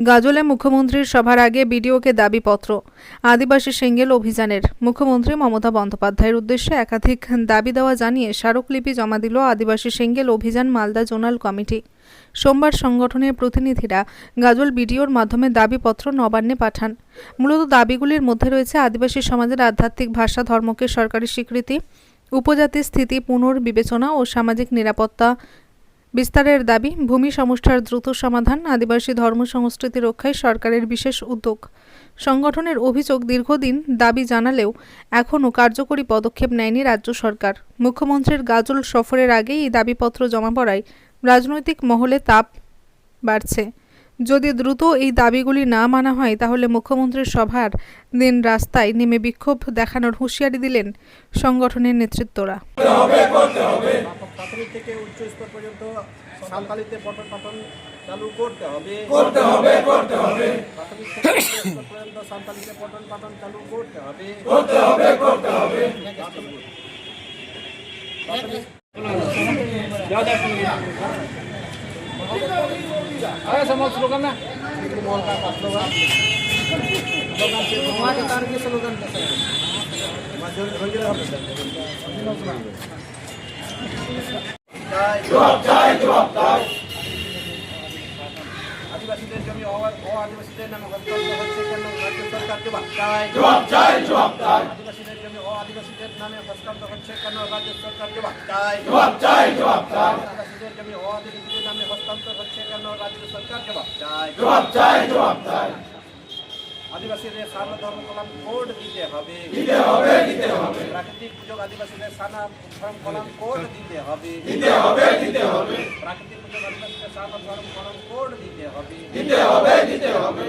গাজলে মুখ্যমন্ত্রীর সভার আগে বিডিওকে দাবিপত্র আদিবাসী সেঙ্গেল অভিযানের। মুখ্যমন্ত্রী মমতা বন্দ্যোপাধ্যায়ের উদ্দেশ্যে একাধিক দাবি দেওয়া জানিয়ে স্মারকলিপি জমা দিল আদিবাসী সেঙ্গেল অভিযান মালদা জোনাল কমিটি। সোমবার সংগঠনের প্রতিনিধিরা গাজল বিডিওর মাধ্যমে দাবিপত্র নবান্নে পাঠান। মূলত দাবিগুলির মধ্যে রয়েছে আদিবাসী সমাজের আধ্যাত্মিক ভাষা, ধর্মকে সরকারি স্বীকৃতি, উপজাতির স্থিতি পুনর্বিবেচনা ও সামাজিক নিরাপত্তা বিস্তারের দাবি, ভূমি সমস্যার দ্রুত সমাধান, আদিবাসী ধর্ম সংস্কৃতি রক্ষায় সরকারের বিশেষ উদ্যোগ। সংগঠনের অভিযোগ দীর্ঘদিন দাবি জানালেও এখনও কার্যকরী পদক্ষেপ নেয়নি রাজ্য সরকার। মুখ্যমন্ত্রীর গাজল সফরের আগেই এই দাবিপত্র জমা পড়ায় রাজনৈতিক মহলে তাপ বাড়ছে। যদি দ্রুত এই দাবিগুলি না মানা হয় তাহলে মুখ্যমন্ত্রীর সভার দিন রাস্তায় নেমে বিক্ষোভ দেখানোর হুঁশিয়ারি দিলেন সংগঠনের নেতৃত্বরা। প্রাথমিক থেকে উচ্চ স্তর পর্যন্ত সাঁওতালিতে পঠন পাঠন চালু করতে হবে। করতে হবে করতে হবে। প্রাথমিক থেকে উচ্চ স্তর পর্যন্ত সাঁওতালিতে পঠন পাঠন চালু করতে হবে। করতে হবে করতে হবে। हमारे तार के स्लोगन कैसे है জবাব চাই জবাব চাই আদিবাসীদের জমি অ- ও আদিবাসীদের নামে হস্তান্তর হচ্ছে কেন রাজ্য সরকার জবাব চাই জবাব চাই জবাব চাই আদিবাসীদের জমি ও আদিবাসীদের নামে হস্তান্তর হচ্ছে কেন রাজ্য সরকার জবাব চাই জবাব চাই জবাব চাই আদিবাসীদের জমি ও আদিবাসীদের নামে হস্তান্তর হচ্ছে কেন? রাজ্য সরকার জবাব চাই জবাব চাই জবাব চাই আদিবাসীদের সানা ধর্ম কলাম কোড দিতে হবে। দিতে হবে দিতে হবে। প্রাকৃতিক পুজো আদিবাসীদের সানা ধর্ম কলাম কোড দিতে হবে। দিতে হবে দিতে হবে। প্রাকৃতিক পুজো আদিবাসীদের সানা ধর্ম কলাম কোড দিতে হবে। দিতে হবে দিতে হবে।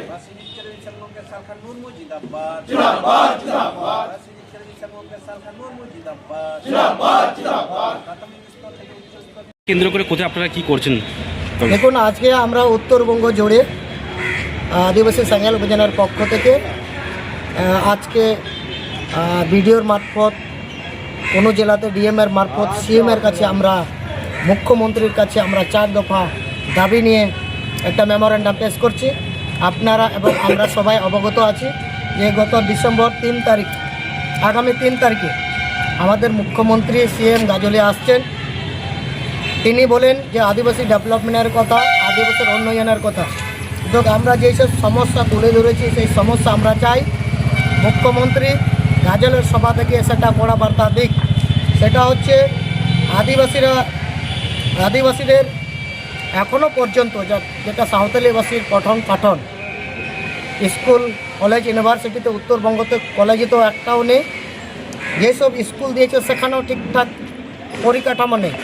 প্রাথমিক স্তর থেকে উচ্চ স্তর কেন্দ্র করে কোথায় আপনারা কি করছেন? দেখুন, আজকে আমরা উত্তরবঙ্গ জুড়ে আদিবাসী সাঙ্গাল অভিযানের পক্ষ থেকে আজকে বিডিওর মারফত, কোনো জেলাতে ডিএমের মারফত সিএমের কাছে আমরা, মুখ্যমন্ত্রীর কাছে আমরা চার দফা দাবি নিয়ে একটা মেমোরেন্ডাম পেশ করছি। আপনারা এবং আমরা সবাই অবগত আছি যে গত ডিসেম্বর তিন তারিখ, আগামী তিন তারিখে আমাদের মুখ্যমন্ত্রী, সিএম গাজলে আসছেন। তিনি বলেন যে আদিবাসী ডেভেলপমেন্টের কথা, আদিবাসীর উন্নয়নের কথা। কিন্তু আমরা যেসব সমস্যা তুলে ধরেছি, সেই সমস্যা আমরা চাই মুখ্যমন্ত্রী গাজলের সভা থেকে সেটা বড় বার্তা দিক। সেটা হচ্ছে আদিবাসীরা, আদিবাসীদের এখনও পর্যন্ত যেটা সাঁওতালিবাসীর পঠন পাঠন, স্কুল, কলেজ, ইউনিভার্সিটিতে, উত্তরবঙ্গতে কলেজে তো একটাও নেই। যেসব স্কুল দিয়েছে, সেখানেও ঠিকঠাক পরিকাঠামো নেই।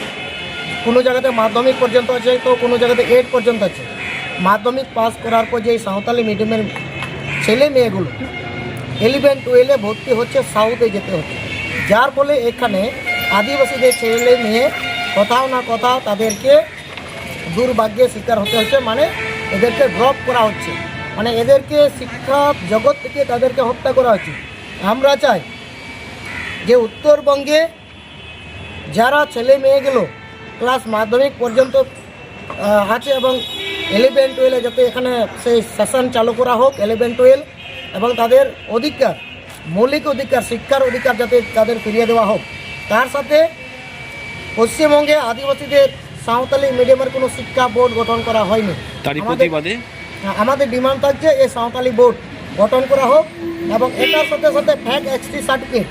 কোনো জায়গাতে মাধ্যমিক পর্যন্ত আছে, তো কোনো জায়গাতে এইট পর্যন্ত আছে। মাধ্যমিক পাস করার পর যে সাঁওতালি মিডিয়ামের ছেলে মেয়েগুলো ইলেভেন টুয়েলভে ভর্তি হচ্ছে সাউথে যেতে হচ্ছে। যার ফলে এখানে আদিবাসীদের ছেলে মেয়ে কোথাও না কোথাও তাদেরকে দুর্ভাগ্যের শিকার হতে হচ্ছে মানে এদেরকে ড্রপ করা হচ্ছে। মানে এদেরকে শিক্ষা জগৎ থেকে তাদেরকে হত্যা করা হচ্ছে। আমরা চাই যে উত্তরবঙ্গে যারা ছেলে মেয়েগুলো ক্লাস মাধ্যমিক পর্যন্ত আছে এবং ইলেভেন টুয়েলভে যাতে এখানে সেই সেশন চালু করা হোক ইলেভেন টুয়েলভ এবং তাদের অধিকার মৌলিক অধিকার শিক্ষার অধিকার যাতে তাদের ফিরিয়ে দেওয়া হোক। তার সাথে পশ্চিমবঙ্গে আদিবাসীদের সাঁওতালি মিডিয়ামের কোনো শিক্ষা বোর্ড গঠন করা হয়নি। আমাদের- ডিমান্ড থাকছে এই সাঁওতালি বোর্ড গঠন করা হোক এবং এটার সাথে সাথে fake ST certificate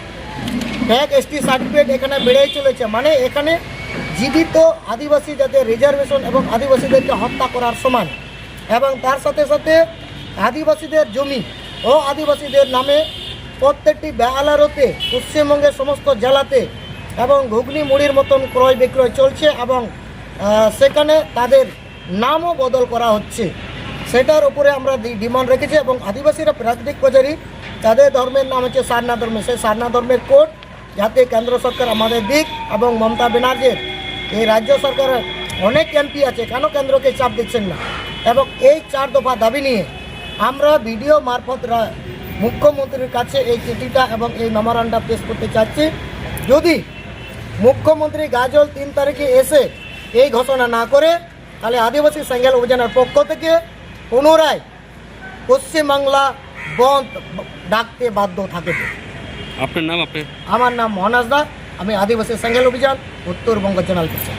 fake ST certificate এখানে বেড়েই চলেছে। মানে এখানে জীবিত আদিবাসী যাদের রিজার্ভেশন এবং আদিবাসীদেরকে হত্যা করার সমান। এবং তার সাথে সাথে আদিবাসীদের জমি ও আদিবাসীদের নামে প্রত্যেকটি বেহালারতে পশ্চিমবঙ্গের সমস্ত জেলাতে এবং ঘুগনি মুড়ির মতন ক্রয় বিক্রয় চলছে এবং সেখানে তাদের নামও বদল করা হচ্ছে। সেটার উপরে আমরা ডিমান্ড রেখেছি এবং আদিবাসীরা প্রাকৃতিক কচারি তাদের ধর্মের নাম হচ্ছে সারনা ধর্ম। সেই সারনা ধর্মের কোড যাতে কেন্দ্র সরকার আমাদের দিক এবং মমতা ব্যানার্জির এই রাজ্য সরকারের অনেক এমপি আছে কেন কেন্দ্রকে চাপ দিচ্ছেন না? এবং এই চার দফা দাবি নিয়ে আমরা ভিডিও মারফত মুখ্যমন্ত্রীর কাছে এই চিঠিটা এবং এই মেমোরান্ডা পেশ করতে চাচ্ছি। যদি মুখ্যমন্ত্রী গাজল তিন তারিখে এসে এই ঘোষণা না করে তাহলে আদিবাসী সেঙ্গেল অভিযানের পক্ষ থেকে পুনরায় পশ্চিমবাংলা বন্ধ ডাকতে বাধ্য থাকে আপনার নাম আপনার আমার নাম মহানাজ দা। আমি আদিবাসী সাঙ্গেল অভিযান উত্তরবঙ্গ চ্যানেল করছি